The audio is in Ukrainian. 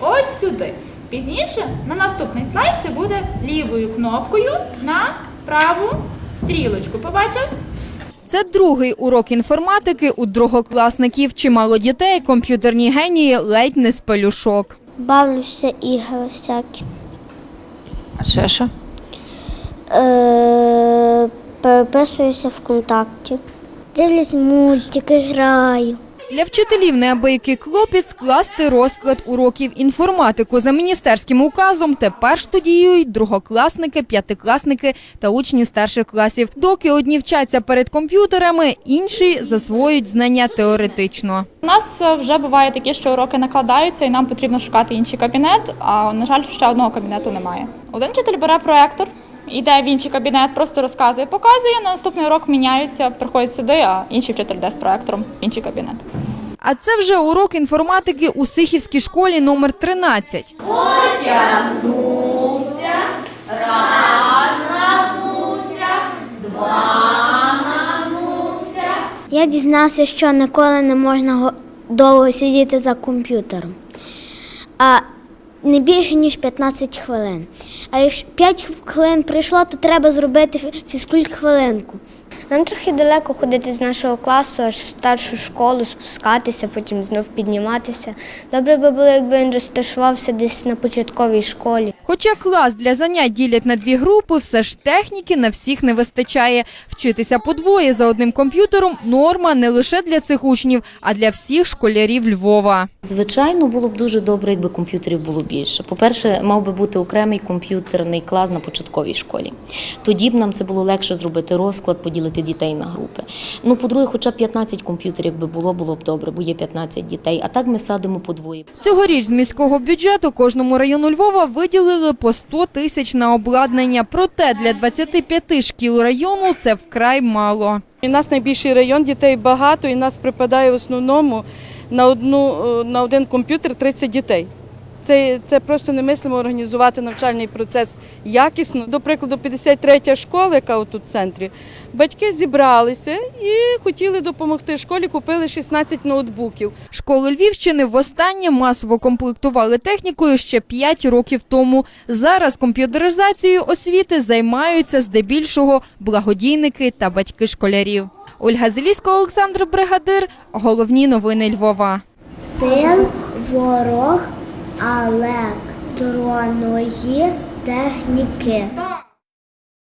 ось сюди. Пізніше на наступний слайд це буде лівою кнопкою на праву стрілочку. Побачив? Це другий урок інформатики у другокласників. Чимало дітей, комп'ютерні генії ледь не з пелюшок. Бавлюся ігри всякі. А ще що? Е, переписуюся в контакті. Дивлюсь мультики, граю. Для вчителів неабиякий клопіт скласти розклад уроків інформатику за міністерським указом. Тепер студіюють другокласники, п'ятикласники та учні старших класів. Доки одні вчаться перед комп'ютерами, інші засвоюють знання теоретично. У нас е, вже буває таке, що уроки накладаються, і нам потрібно шукати інший кабінет. А на жаль, ще одного кабінету немає. Один вчитель бере проектор, йде в інший кабінет, просто розказує, показує. На наступний урок міняються, приходять сюди, а інший вчитель йде з проектором в інший кабінет. А це вже урок інформатики у Сихівській школі номер 13. Я дізнався, що ніколи не можна го- довго сидіти за комп'ютером. А не більше, ніж 15 хвилин. А якщо 5 хвилин прийшло, то треба зробити фі- фізкульт хвилинку. Нам трохи далеко ходити з нашого класу аж в старшу школу, спускатися, потім знов підніматися. Добре би було, якби він розташувався десь на початковій школі. Хоча клас для занять ділять на дві групи, все ж техніки на всіх не вистачає. Вчитися подвоє за одним комп'ютером норма не лише для цих учнів, а для всіх школярів Львова. Звичайно, було б дуже добре, якби комп'ютерів було більше. По-перше, мав би бути окремий комп'ютерний клас на початковій школі. Тоді б нам це було легше зробити розклад, поділити дітей на групи. Ну, по-друге, хоча б 15 комп'ютерів би було, було б добре, бо є 15 дітей. А так ми садимо по двоє. Цьогоріч з міського бюджету кожному району Львова виділили по 100 тисяч на обладнання. Проте для 25 шкіл району це вкрай мало. У нас найбільший район, дітей багато, і нас припадає в основному на, одну, е, на один комп'ютер 30 дітей. Це, це просто немислимо організувати навчальний процес якісно. До прикладу, 53 школа, яка тут в центрі, батьки зібралися і хотіли допомогти школі, купили 16 ноутбуків. Школи Львівщини востаннє масово комплектували технікою ще 5 років тому. Зараз комп'ютеризацією освіти займаються здебільшого благодійники та батьки школярів. Ольга Зеліська, Олександр Бригадир. Головні новини Львова. Сил ворог електронної техніки.